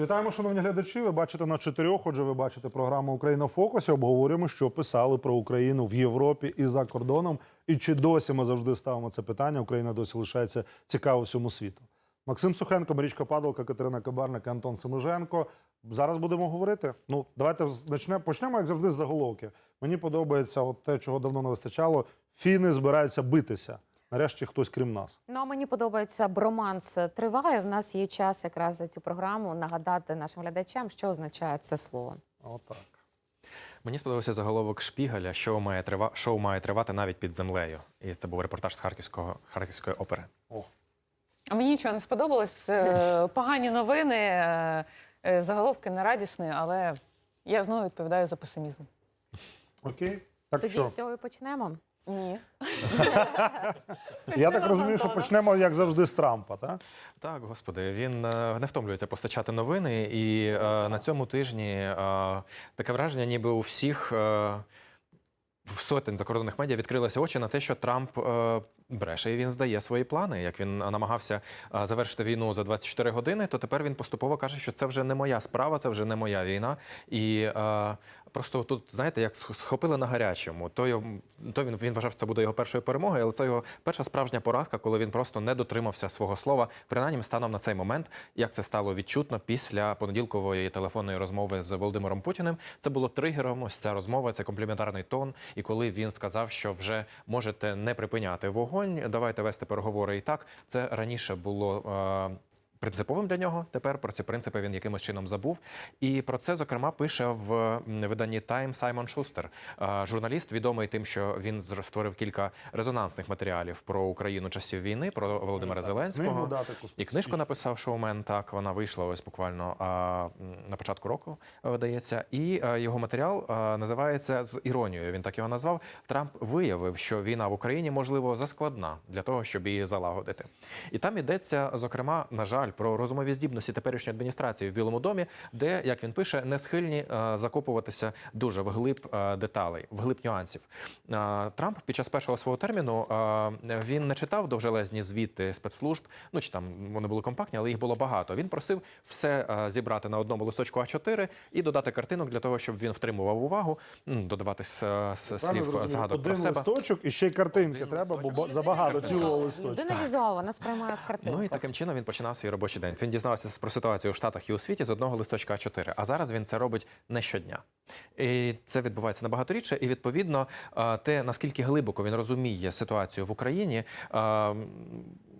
Вітаємо, шановні глядачі. Ви бачите на чотирьох. Отже, ви бачите програму Україна в фокусі. Обговорюємо, що писали про Україну в Європі і за кордоном. І чи досі ми завжди ставимо це питання? Україна досі лишається цікава всьому світу. Максим Сухенко, Марічка Падалка, Катерина Кабарник, Антон Семиженко. Зараз будемо говорити. Ну, давайте почнемо, почнемо, як завжди, з заголовки. Мені подобається от те, чого давно не вистачало. Фіни збираються битися. Нарешті хтось крім нас. Ну а мені подобається броманс триває. В нас є час якраз за цю програму нагадати нашим глядачам, що означає це слово. Отак. Мені сподобався заголовок Шпігаля, шоу має трива... шоу має тривати навіть під землею. І це був репортаж з Харківського Харківської опери. О. А мені нічого не сподобалось. Е, Погані новини, е, е, заголовки не радісні, але я знову відповідаю за песимізм. Окей. Так Тоді що? з цього і почнемо. Ні. Я так розумію, що почнемо, як завжди, з Трампа, так? Так, господи, він е, не втомлюється постачати новини, і е, на цьому тижні е, таке враження, ніби у всіх. Е, в сотень закордонних медіа відкрилися очі на те, що Трамп е, бреше і він здає свої плани. Як він намагався е, завершити війну за 24 години, то тепер він поступово каже, що це вже не моя справа, це вже не моя війна. І е, просто тут, знаєте, як схопили на гарячому. То, його, то він, він вважав, це буде його першою перемогою, але це його перша справжня поразка, коли він просто не дотримався свого слова, принаймні станом на цей момент, як це стало відчутно після понеділкової телефонної розмови з Володимиром Путіним. Це було тригером. Ось ця розмова, це компліментарний тон. І коли він сказав, що вже можете не припиняти вогонь, давайте вести переговори і так. Це раніше було. е, Принциповим для нього тепер про ці принципи він якимось чином забув. І про це, зокрема, пише в виданні Time Саймон Шустер, Е, журналіст, відомий тим, що він створив кілька резонансних матеріалів про Україну часів війни, про Володимира Зеленського. І книжку написав шоумен. Так вона вийшла ось буквально на початку року, видається. І е, його матеріал е, називається з іронією. Він так його назвав. Трамп виявив, що війна в Україні можливо заскладна для того, щоб її залагодити. І там йдеться, зокрема, на жаль, про розумові здібності теперішньої адміністрації в Білому домі, де, як він пише, не схильні е, закопуватися дуже вглиб е, деталей, вглиб нюансів. Е, Трамп під час першого свого терміну він не читав довжелезні звіти спецслужб. Ну чи там вони були компактні, але їх було багато. Він просив все зібрати на одному листочку А4 і додати картинок для того, щоб він втримував увагу, додавати слів згадок про Один себе. листочок і ще й картинки Один треба, бо забагато цілого листочка. Людина сприймає в картинку. Ну і таким чином він починав свій робочий день. Він дізнався про ситуацію в Штатах і у світі з одного листочка А4, а зараз він це робить не щодня. І це відбувається набагато рідше. І відповідно, е, те наскільки глибоко він розуміє ситуацію в Україні.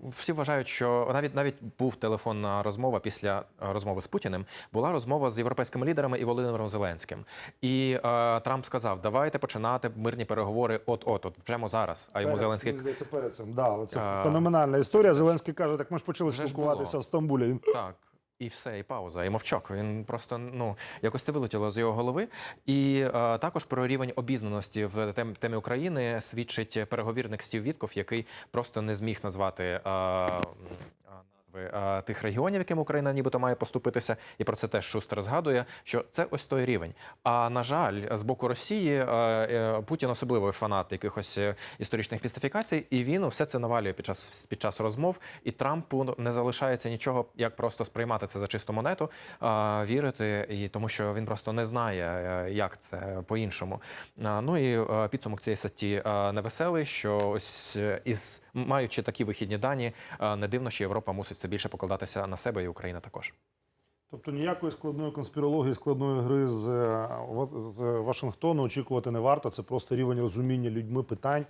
Е, Всі вважають, що навіть навіть був телефонна розмова після е, розмови з Путіним. Була розмова з європейськими лідерами і Володимиром Зеленським. І е, Трамп сказав: давайте починати мирні переговори от-от, от прямо зараз. А йому Перед, Зеленський Мені здається, перед цим. Да, це А. феноменальна історія. Зеленський каже, так ми ж почали Вже спілкуватися було. в Стамбулі. Так. І все, і пауза, і мовчок. Він просто ну якось це вилетіло з його голови. І е, також про рівень обізнаності в тем, темі України свідчить переговірник Стів Вітков, який просто не зміг назвати. Е, тих регіонів, яким Україна нібито має поступитися, і про це теж Шустер згадує, що це ось той рівень. А на жаль, з боку Росії е, е, Путін особливий фанат якихось е, історичних містифікацій, і він все це навалює під час під час розмов. І Трампу не залишається нічого, як просто сприймати це за чисту монету, е, вірити, і тому що він просто не знає, е, як це по-іншому. Е, Ну і е, підсумок цієї статті е, невеселий, що ось е, із маючи такі вихідні дані, е, не дивно, що Європа мусить все більше покладатися на себе, і Україна також. Тобто ніякої складної конспірології, складної гри з, е, з Вашингтону очікувати не варто. Це просто рівень розуміння людьми питань.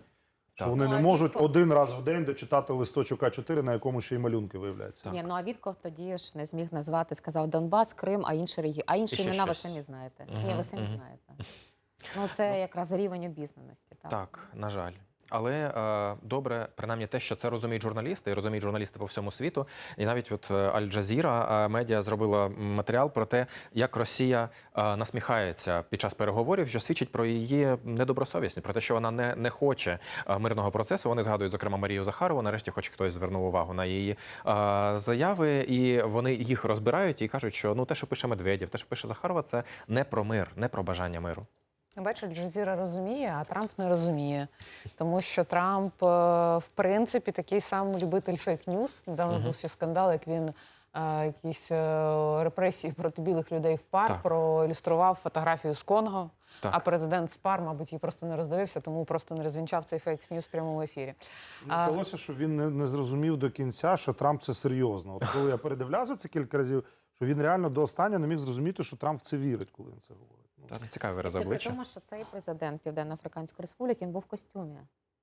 Що Так. вони Ну, не можуть Вітков- один раз в день дочитати листочок А4, на якому ще й малюнки виявляються. Ні, ну а Вітков тоді ж не зміг назвати, сказав Донбас, Крим, а інші регіони. А інші імена ви самі знаєте. Ні, ви самі мгм. знаєте. Ну це якраз рівень обізнаності. Так. Так, на жаль. Але е, добре, принаймні те, що це розуміють журналісти, і розуміють журналісти по всьому світу. І навіть от Аль-Джазіра е, медіа зробила матеріал про те, як Росія е, насміхається під час переговорів, що свідчить про її недобросовісність, про те, що вона не, не хоче е, мирного процесу. Вони згадують, зокрема, Марію Захарову. Нарешті, хоч хтось звернув увагу на її е, заяви, і вони їх розбирають і кажуть, що ну те, що пише Медведєв, те, що пише Захарова, це не про мир, не про бажання миру. Бачиш, Джазіра розуміє, а Трамп не розуміє. Тому що Трамп, е, в принципі, такий самий любитель фейк-ньюс. Недавно Мгм. був ще скандал, як він е, якісь е, репресії проти білих людей в пар, Так. проілюстрував фотографію з Конго. Так. А президент з пар, мабуть, її просто не роздивився, тому просто не розвінчав цей фейк ньюс в прямому ефірі. Мені здалося, що він не, не зрозумів до кінця, що Трамп це серйозно. От коли я передивлявся це кілька разів, що він реально до останнього не міг зрозуміти, що Трамп в це вірить, коли він це говорить. Ну, Та, цікавий І це при тому, що цей президент Південно-Африканської Республіки він був в костюмі.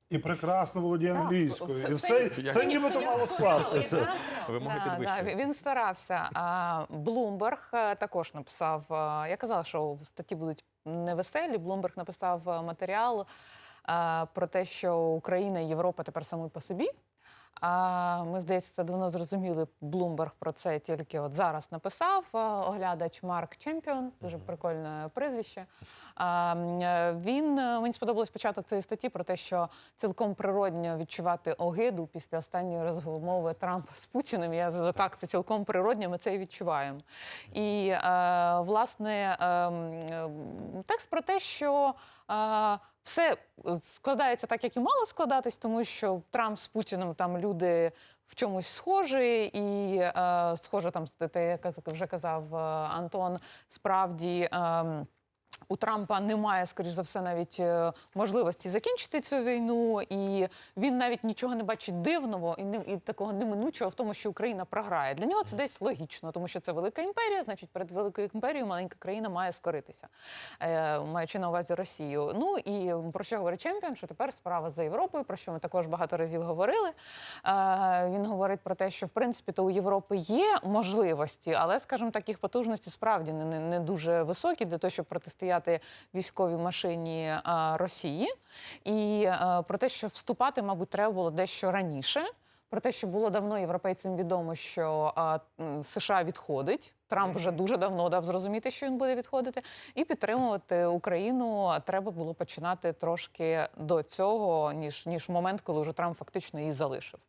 І прекрасно володіє англійською. це- І все, це- це Ні, нібито мало скластися. Вимоги Да, да, він старався. А Блумберг е, також написав. е, Я казала, що статті будуть невеселі. Блумберг написав матеріал е, про те, що Україна і Європа тепер самі по собі. А ми, здається, це давно зрозуміли. Блумберг про це тільки от зараз написав. Е, Оглядач Марк Чемпіон, дуже прикольне прізвище. Е, Він е, мені сподобалось початок цієї статті про те, що цілком природньо відчувати огиду після останньої розмови Трампа з Путіним. Я так, це цілком природньо, ми це і відчуваємо. І власне е, текст про те, що все складається так, як і мало складатись, тому що Трамп з Путіним там люди в чомусь схожі, і е, схоже, там те, як вже казав е, Антон, справді. У Трампа немає, скоріш за все, навіть е, можливості закінчити цю війну, і він навіть нічого не бачить дивного і, не, і такого неминучого в тому, що Україна програє. Для нього це десь логічно, тому що це велика імперія. Значить, перед великою імперією маленька країна має скоритися, е, маючи на увазі Росію. Ну і про що говорить чемпіон? Що тепер справа за Європою, про що ми також багато разів говорили. Е, він говорить про те, що в принципі то у Європи є можливості, але, скажімо так, їх потужності справді не, не, не дуже високі для того, щоб протистояти військовій машині е, Росії. І е, про те, що вступати, мабуть, треба було дещо раніше. Про те, що було давно європейцям відомо, що США відходить. Трамп вже дуже давно дав зрозуміти, що він буде відходити, і підтримувати Україну треба було починати трошки до цього, ніж ніж момент, коли вже Трамп фактично її залишив.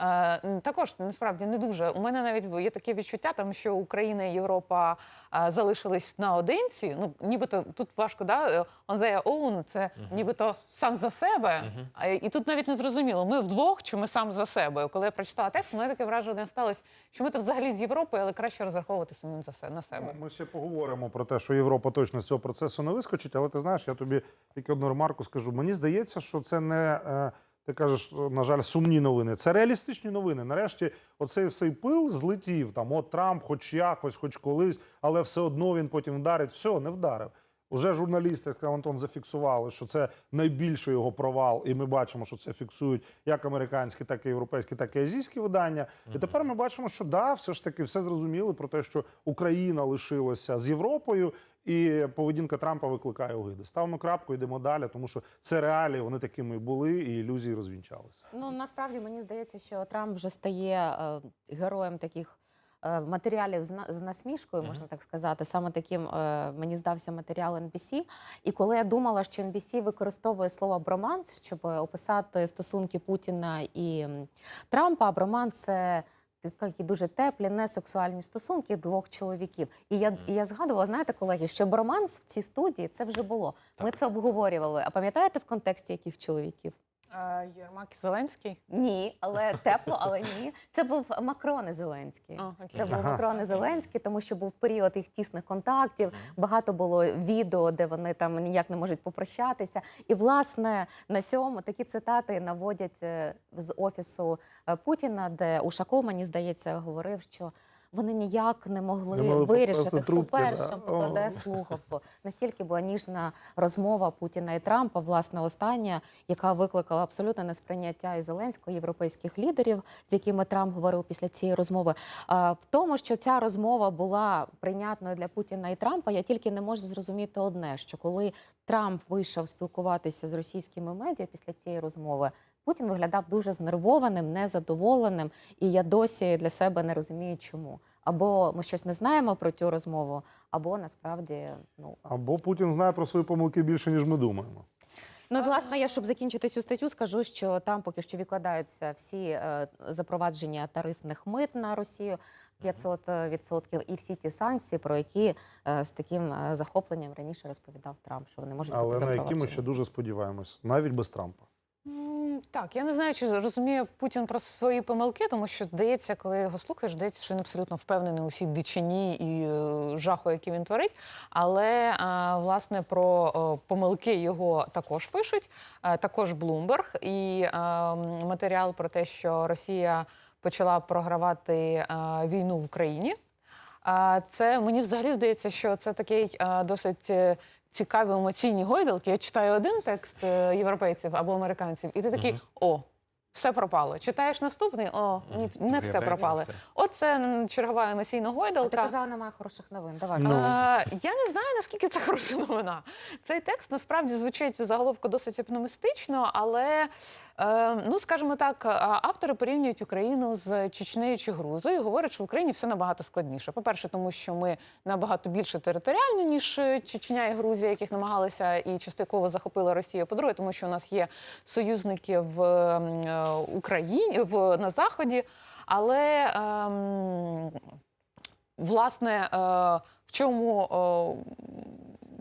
Е, також насправді не дуже. У мене навіть є таке відчуття, там що Україна і Європа е, залишились наодинці. Ну нібито тут важко да е, on their own, це нібито сам за себе. А, І тут навіть не зрозуміло, ми вдвох чи ми сам за себе. Коли я прочитала текст, у мене таке враження сталося, що ми то взагалі з Європою, але краще розраховувати самим за все на себе. Ми ще поговоримо про те, що Європа точно з цього процесу не вискочить, але ти знаєш, я тобі тільки одну ремарку скажу. Мені здається, що це не. е, Ти кажеш, на жаль, сумні новини. Це реалістичні новини. Нарешті, оцей всей пил злетів. Там от Трамп, хоч якось, хоч колись, але все одно він потім вдарить. Все, не вдарив. Уже журналісти, як Антон, зафіксували, що це найбільший його провал, і ми бачимо, що це фіксують як американські, так і європейські, так і азійські видання. І тепер ми бачимо, що да, все ж таки все зрозуміли про те, що Україна лишилася з Європою, і поведінка Трампа викликає огиди. Ставимо крапку, йдемо далі, тому що це реалії, вони такими були, і ілюзії розвінчалися. Ну насправді мені здається, що Трамп вже стає е, героєм таких. Е, Матеріалів з насмішкою, можна так сказати, саме таким е, мені здався матеріал NBC. І коли я думала, що NBC використовує слово броманс, щоб описати стосунки Путіна і Трампа, а броманс це такі дуже теплі, несексуальні стосунки двох чоловіків. І я, і я згадувала, знаєте, колеги, що броманс в цій студії це вже було. Ми це обговорювали. А пам'ятаєте в контексті яких чоловіків? Єрмак Зеленський. Ні, але тепло, але ні. Це був Макрон і Зеленський. Окей. Це був Ага. Макрон і Зеленський, тому що був період їх тісних контактів. Багато було відео, де вони там ніяк не можуть попрощатися. І власне на цьому такі цитати наводять е, з офісу е, Путіна, де Ушаков, мені здається, говорив, що. Вони ніяк не могли Не могли вирішити, хто трубки, да. першим покладе О. слухавку. Настільки була ніжна розмова Путіна і Трампа, власне, остання, яка викликала абсолютне несприйняття і Зеленського, і європейських лідерів, з якими Трамп говорив після цієї розмови. А, в тому, що ця розмова була прийнятною для Путіна і Трампа, я тільки не можу зрозуміти одне: що коли Трамп вийшов спілкуватися з російськими медіа після цієї розмови. Путін виглядав дуже знервованим, незадоволеним, і я досі для себе не розумію, чому. Або ми щось не знаємо про цю розмову, або насправді ну Або Путін знає про свої помилки більше, ніж ми думаємо. Ну, і, власне, я щоб закінчити цю статтю, скажу, що там поки що відкладаються всі е, запровадження тарифних мит на Росію 500%, і всі ті санкції, про які е, з таким е, захопленням раніше розповідав Трамп, що вони можуть бути Але на які ми ще дуже сподіваємось, навіть без Трампа. Так, я не знаю, чи розуміє Путін про свої помилки, тому що здається, коли його слухаєш, здається, що він абсолютно впевнений у всій дичині і е, жаху, який він творить. Але власне про помилки його також пишуть, е, також Блумберг і е, матеріал про те, що Росія почала програвати війну в Україні. Це мені взагалі здається, що це такий досить цікаві емоційні гойдалки. Я читаю один текст е, європейців або американців, і ти такий угу. о. Все пропало. Читаєш наступний? О, ні, не все пропало. Оце чергова емоційна А ти гойдалка. казала, немає хороших новин. Давай. Ну. Е, я не знаю, наскільки це хороша новина. Цей текст насправді звучить в заголовку досить оптимістично, але, ну скажімо так, е, автори порівнюють Україну з Чечнею чи Грузою говорять, що в Україні все набагато складніше. По-перше, тому що ми набагато більше територіально, ніж е, Чечня і Грузія, яких намагалися і частково захопила Росія. По-друге, тому що у нас є союзники в е, Україні в на заході, але. ем, Власне, е, в чому, е,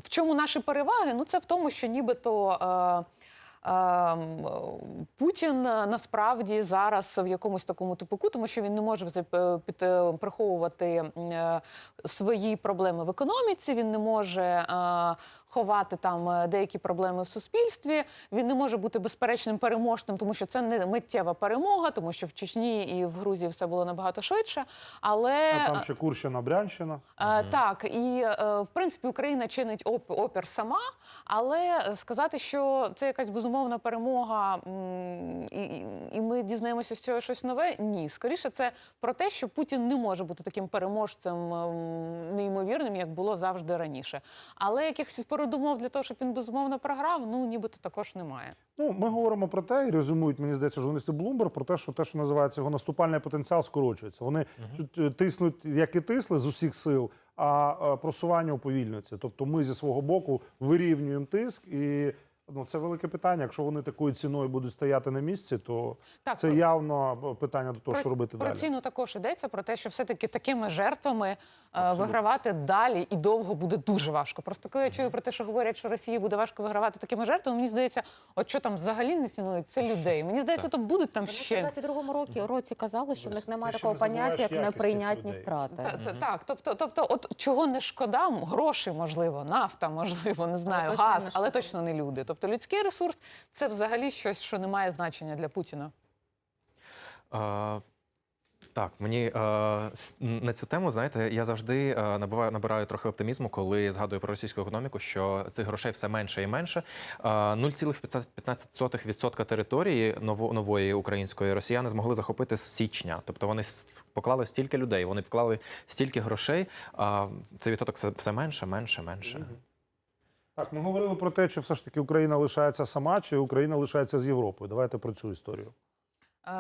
в чому наші переваги? Ну, це в тому, що нібито е, е, Путін е, насправді зараз в якомусь такому тупику, тому що він не може е, е, приховувати свої проблеми в економіці, він не може ховати там е, деякі проблеми в суспільстві. Він не може бути безперечним переможцем, тому що це не миттєва перемога, тому що в Чечні і в Грузії все було набагато швидше. Але А там ще Курщина, Брянщина. Е, Так, і е, в принципі Україна чинить оп- опір сама, але е, сказати, що це якась безумовна перемога, і, і- і ми дізнаємося з цього щось нове. Ні, скоріше це про те, що Путін не може бути таким переможцем ем, неймовірним, як було завжди раніше. Але якихось передумов для того, щоб він безумовно програв, ну нібито також немає. Ну, ми говоримо про те, і резюмують, мені здається, журналісти Bloomberg, про те, що те, що називається його наступальний потенціал, скорочується. Вони тут, е, тиснуть, як і тисли з усіх сил, а просування уповільнюється. Тобто ми зі свого боку вирівнюємо тиск, і ну, це велике питання. Якщо вони такою ціною будуть стояти на місці, то Так, це про- явно е, питання до того, що робити про далі. ціну також йдеться про те, що все-таки такими жертвами е, Абсолютно. вигравати далі і довго буде дуже важко. Просто коли я чую про те, що говорять, що Росії буде важко вигравати такими жертвами, мені здається, от що там взагалі не цінують, це людей. Мені здається, то будуть там ще ще. 22-му році, році казали, що в них немає такого не поняття, як неприйнятні людей. втрати. Та- та- Так, тобто, тобто, от чого не шкода, гроші, можливо, нафта, можливо, не знаю, точно газ, не але точно не люди. Тобто людський ресурс це взагалі щось, що не має значення для Путіна. Е, Так, мені е, на цю тему, знаєте, я завжди е, набуваю, набираю трохи оптимізму, коли згадую про російську економіку, що цих грошей все менше і менше. Е, 0,15% території нової української росіяни змогли захопити з січня. Тобто вони поклали стільки людей, вони вклали стільки грошей, а цей відсоток все, все менше, менше, менше. Так, ми говорили про те, чи все ж таки Україна лишається сама, чи Україна лишається з Європою. Давайте про цю історію. Е,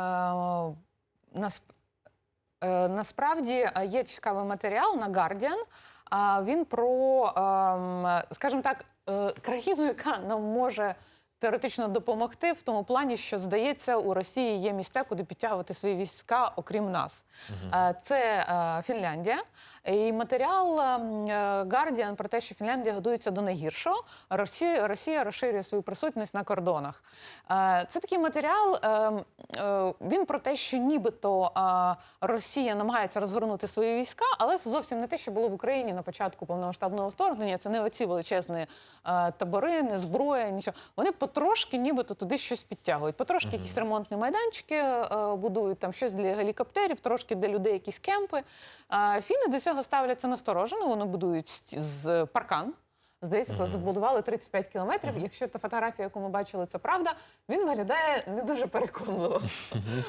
нас, е, насправді е, є цікавий матеріал на Guardian. А він про, ем, скажімо так, е, країну, яка нам може теоретично допомогти в тому плані, що здається, у Росії є місця, куди підтягувати свої війська, окрім нас. Е, Це е, Фінляндія. І матеріал ем, е, Guardian про те, що Фінляндія готується до найгіршого. Росія, Росія розширює свою присутність на кордонах. Е, Це такий матеріал. ем, е, Він про те, що нібито Росія намагається розгорнути свої війська, але це зовсім не те, що було в Україні на початку повномасштабного вторгнення. Це не оці величезні табори, не зброя, нічого. Вони потрошки, нібито туди щось підтягують. Потрошки якісь ремонтні майданчики будують, там щось для гелікоптерів, трошки для людей, якісь кемпи. Фіни до цього ставляться насторожено. Вони будують з паркан. Здається, коли забудували 35 кілометрів. Якщо та фотографія, яку ми бачили, це правда, він виглядає не дуже переконливо.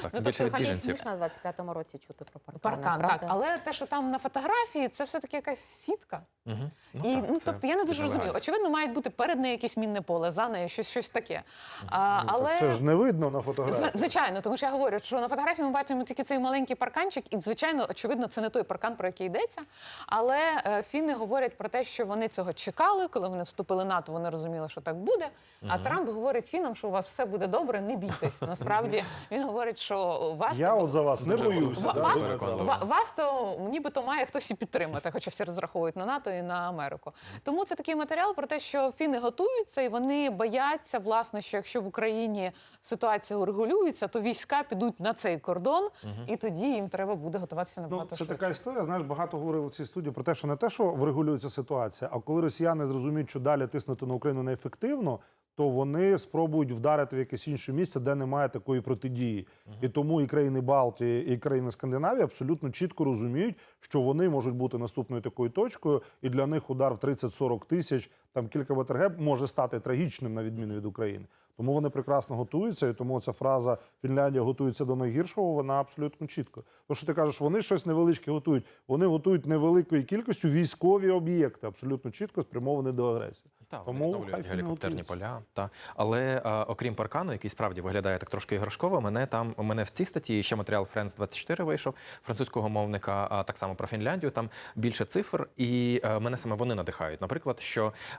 Так, Ну, більше від тобто, біженців. Смішно в 25-му році чути про Паркан, правда? так. Але те, що там на фотографії, це все-таки якась сітка. Мгм. і так, ну, це тобто я не дуже розумію. легально. Очевидно, мають бути перед нею якесь мінне поле, за нею щось, щось таке. А, Ну, але Це ж не видно на Зв- фотографії. Звичайно, тому що я говорю, що на фотографії ми бачимо тільки цей маленький парканчик, і звичайно, очевидно, це не той паркан, про який йдеться. Але е, фіни говорять про те, що вони цього чекали. Чекали. Коли вони вступили в НАТО, вони розуміли, що так буде. А Мгм. Трамп говорить фінам, що у вас все буде добре, не бійтесь. Насправді він говорить, що вас Я от за вас не боюся. Да, вас- дуже переконливо. правда. Ва- Вас то нібито має хтось і підтримати, хоча всі розраховують на НАТО і на Америку. Тому це такий матеріал про те, що фіни готуються і вони бояться, власне, що якщо в Україні ситуація урегулюється, то війська підуть на цей кордон, і тоді їм треба буде готуватися Ну, набагато це швидше. така історія. Знаєш, багато говорили в цій студії про те, що не те, що врегулюється ситуація, а коли росіяни зрозуміють, що далі тиснути на Україну неефективно, то вони спробують вдарити в якесь інше місце, де немає такої протидії. І тому і країни Балтії, і країни Скандинавії абсолютно чітко розуміють, що вони можуть бути наступною такою точкою, і для них удар в 30-40 тисяч, там кілька ВТРГ може стати трагічним на відміну від України. Тому вони прекрасно готуються, і тому ця фраза Фінляндія готується до найгіршого, вона абсолютно чітко. То, що ти кажеш, вони щось невеличке готують. Вони готують невеликою кількістю військові об'єкти, абсолютно чітко спрямовані до агресії. Так, Тому хай гелікоптерні поля. Та. Але а, окрім паркану, який справді виглядає так трошки іграшково, мене там у мене в цій статті ще матеріал Friends 24 вийшов французького мовника, а так само про Фінляндію. Там більше цифр, і е, мене саме вони надихають. Наприклад, що а,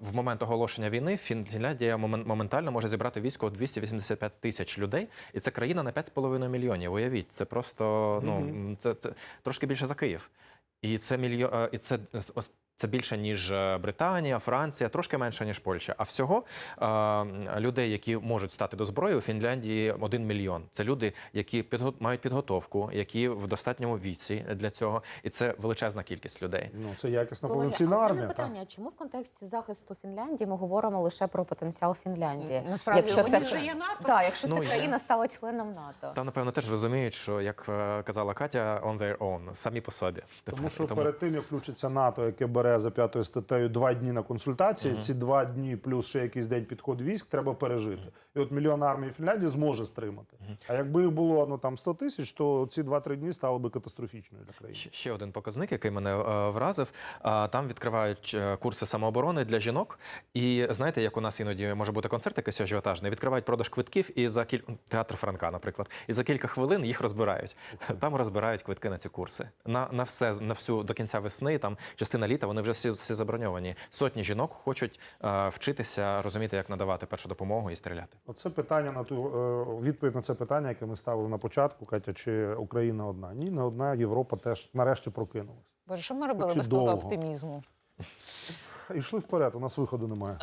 в момент оголошення війни Фінляндія момен- моментально може зібрати військо у 285 тисяч людей, і це країна на 5,5 мільйонів. Уявіть, це просто ну це, це трошки більше за Київ. І це мільйон, і це це більше ніж е, Британія, Франція, трошки менше ніж Польща. А всього е, людей, які можуть стати до зброї у Фінляндії, один мільйон. Це люди, які підго- мають підготовку, які в достатньому віці для цього, і це величезна кількість людей. Ну це якісна повноцінна а в мене так. питання: чому в контексті захисту Фінляндії ми говоримо лише про потенціал Фінляндії? Насправді якщо це вже є НАТО. Так, якщо Ну, ця є. країна стала членом НАТО. Там, напевно, теж розуміють, що як е, казала Катя, on their own, самі по собі. Тому що Тому- перед тим, як включиться НАТО, яке бере за п'ятою статтею два дні на консультації, ці два дні плюс ще якийсь день підход військ треба пережити. І от мільйон армії Фінляндії зможе стримати. А якби їх було ну там 100 тисяч, то ці 2-3 дні стали би катастрофічною для країни. Ще- Ще один показник, який мене е, вразив. А, Там відкривають е, курси самооборони для жінок. І знаєте, як у нас іноді може бути концерт якийсь ажіотажний, відкривають продаж квитків і за кіль... театр Франка, наприклад, і за кілька хвилин їх розбирають. Там розбирають квитки на ці курси. На, на все на всю до кінця весни, там частина літа, вони вже всі, всі заброньовані. Сотні жінок хочуть е, вчитися розуміти, як надавати першу допомогу і стріляти. Оце питання на ту е, відповідь на це питання, яке ми ставили на початку. Катя, чи Україна одна? Ні, не одна. Європа теж нарешті прокинулась. Боже, що ми робили без того оптимізму? Йшли вперед. У нас виходу немає.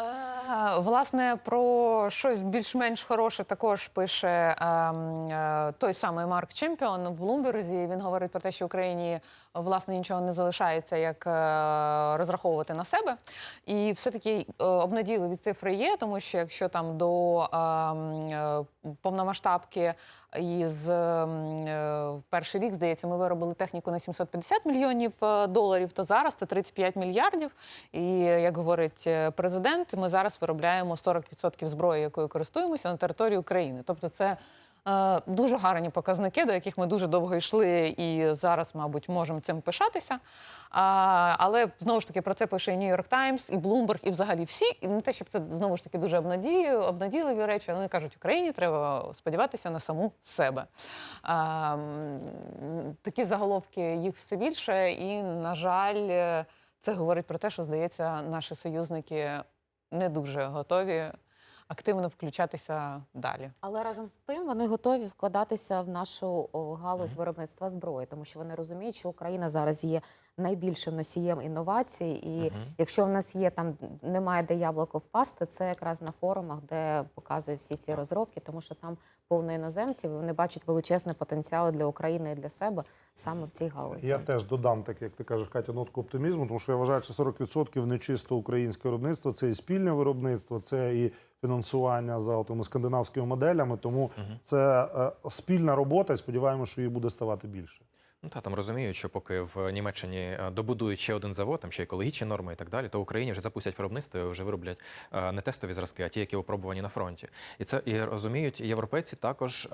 Власне, про щось більш-менш хороше також пише ем, е, той самий Марк Чемпіон в Блумберзі. Він говорить про те, що Україні власне нічого не залишається, як е, розраховувати на себе. І все-таки е, обнадійливі цифри є, тому що якщо там до ем, повномасштабки із з е, перший рік, здається, ми виробили техніку на 750 мільйонів е, доларів, то зараз це 35 мільярдів. І як говорить е, президент, ми зараз виробляємо 40% зброї, якою користуємося на території України. Тобто, це дуже гарні показники, до яких ми дуже довго йшли, і зараз, мабуть, можемо цим пишатися. Але знову ж таки про це пише і York Times, і Bloomberg, і взагалі всі. І не те, щоб це знову ж таки дуже обнадійливі речі. Вони кажуть, Україні треба сподіватися на саму себе. А, такі заголовки їх все більше, і, на жаль, е, це говорить про те, що здається, наші союзники не дуже готові активно включатися далі. Але разом з тим вони готові вкладатися в нашу галузь виробництва зброї, тому що вони розуміють, що Україна зараз є найбільшим носієм інновацій, і Мгм. якщо в нас є там немає де яблуко впасти, це якраз на форумах, де показують всі ці розробки, тому що там повно іноземців, і вони бачать величезний потенціал для України і для себе саме в цій галузі. Я теж додам, так як ти кажеш, Катя, нотку оптимізму, тому що я вважаю, що 40% не чисто українське виробництво, це і спільне виробництво, це і фінансування за тими скандинавськими моделями. Тому це е, спільна робота, і сподіваємося, що її буде ставати більше. Ну та там розуміють, що поки в Німеччині е, добудують ще один завод, там ще екологічні норми і так далі, то в Україні вже запустять виробництво і вже вироблять е, не тестові зразки, а ті, які опробувані на фронті. І це і розуміють європейці також е,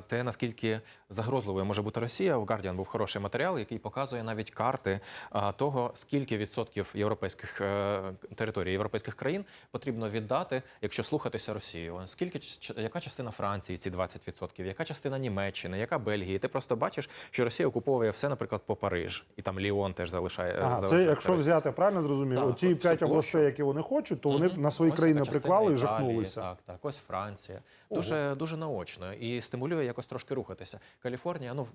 те, наскільки загрозливою може бути Росія. У Guardian був хороший матеріал, який показує навіть карти того, скільки відсотків європейських територій європейських країн потрібно віддати, якщо слухатися Росію. Скільки яка частина Франції, ці 20%, яка частина Німеччини, яка Бельгії? Ти просто бачиш, що Росія окуповує скуповує все, наприклад, по Париж, і там Ліон теж залишає. Ага, це якщо Париж. взяти правильно зрозумів, Так, оті п'ять областей, які вони хочуть, то вони на свої Ось країни приклали і жахнулися. Так, так. Ось Франція. Дуже, дуже наочно. І стимулює якось трошки рухатися. Каліфорнія, ну.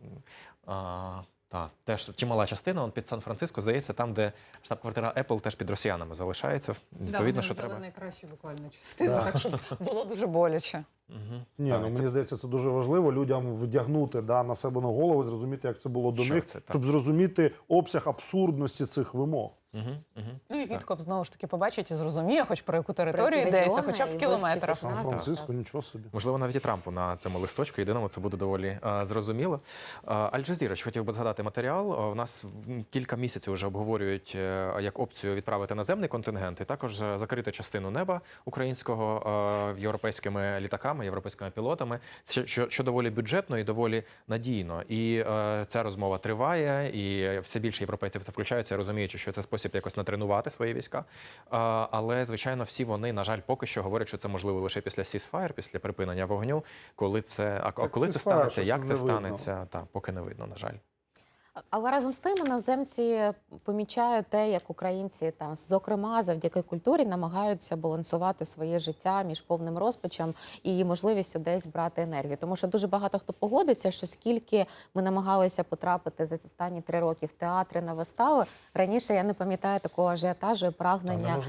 А, та, теж чимала частина, он під Сан-Франциско, здається, там, де штаб-квартира Apple теж під росіянами залишається. Відповідно, що треба. найкращу буквально частину, Да. так щоб було дуже боляче. Угу. Ні, ну мені здається, це дуже важливо людям вдягнути да, на себе на голову, зрозуміти, як це було до Що них, це, щоб зрозуміти обсяг абсурдності цих вимог. Угу, угу. Ну і Вітков знову ж таки побачить і зрозуміє, хоч про яку територію йдеться, хоча б в кілометрах. Сан-Франциско, нічого собі. Можливо, навіть і Трампу на цьому листочку єдиному це буде доволі а, зрозуміло. Аль-Джазіра, ще хотів би згадати матеріал. А, В нас кілька місяців вже обговорюють е, як опцію відправити наземний контингент, і також е, закрити частину неба українського е, європейськими літаками, європейськими пілотами, що, що, доволі бюджетно і доволі надійно. І е, ця розмова триває, і все більше європейців це включаються, розуміючи, що це спосіб якось натренувати свої війська. Е, але звичайно, всі вони, на жаль, поки що говорять, що це можливо лише після сісфаєр, після припинення вогню. Коли це а, коли це станеться, як це станеться, та поки не видно, на жаль. Але разом з тим іноземці помічають те, як українці там, зокрема, завдяки культурі, намагаються балансувати своє життя між повним розпачем і можливістю десь брати енергію. Тому що дуже багато хто погодиться, що скільки ми намагалися потрапити за останні три роки в театри на вистави. Раніше я не пам'ятаю такого ажіотажу і прагнення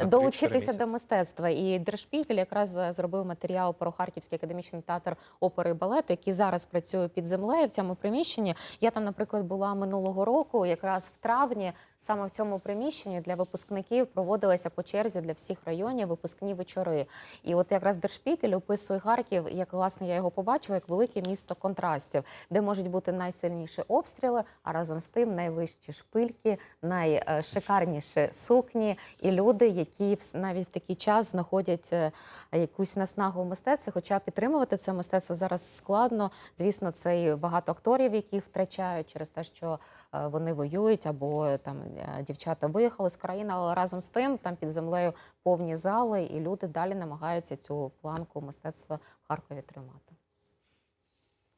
е, долучитися до мистецтва. І Держпігель якраз зробив матеріал про Харківський академічний театр опери і балету, який зараз працює під землею в цьому приміщенні. Я там, наприклад, була минулого року, якраз в травні. Саме в цьому приміщенні для випускників проводилися по черзі для всіх районів випускні вечори. І от якраз Держпікель описує Харків, як власне я його побачила, як велике місто контрастів, де можуть бути найсильніші обстріли, а разом з тим найвищі шпильки, найшикарніші сукні, і люди, які навіть в такий час знаходять е, якусь наснагу в мистецтві. Хоча підтримувати це мистецтво зараз складно. Звісно, це і багато акторів, яких втрачають через те, що е, вони воюють, або там дівчата виїхали з країни, але разом з тим там під землею повні зали, і люди далі намагаються цю планку мистецтва в Харкові тримати.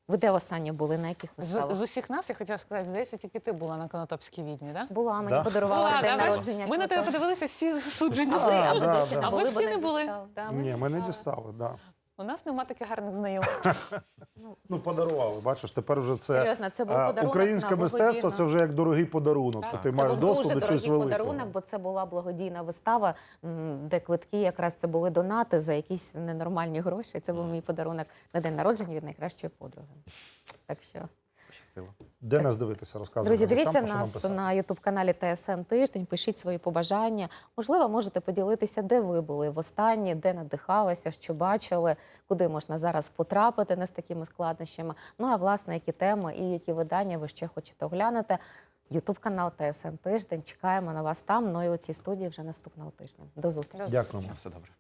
Ви де останнє були? На яких З, виставах? з усіх нас я хотіла сказати, здається, тільки ти була на Конотопській відьмі, так? Була, мені Да? подарували Була, день да, народження. Ми на тебе подивилися всі засуджені. А ви, а ви досі да. не А ми всі не були. Да, ми Ні, ми не дістали. да. У нас нема таких гарних знайомих. Ну, подарували. Бачиш, тепер вже це Серйозно, це був е, подарунок українське на мистецтво. Це вже як дорогий подарунок. Так. Що ти Це маєш був доступ дуже до чогось дорогий великого. подарунок, бо це була благодійна вистава, м, де квитки якраз це були донати за якісь ненормальні гроші. Це був мій подарунок на день народження від найкращої подруги. Так що, Пощастило. Де нас дивитися? Розказуй. друзі, дивіться нас на ютуб каналі ТСН Тиждень. Пишіть свої побажання. Можливо, можете поділитися, де ви були востаннє, де надихалися, що бачили, куди можна зараз потрапити не з такими складнощами. Ну а власне, які теми і які видання ви ще хочете оглянути. Ютуб канал ТСН Тиждень. Чекаємо на вас там. Ну і у цій студії вже наступного тижня. До зустрічі. Дякуємо. Все добре.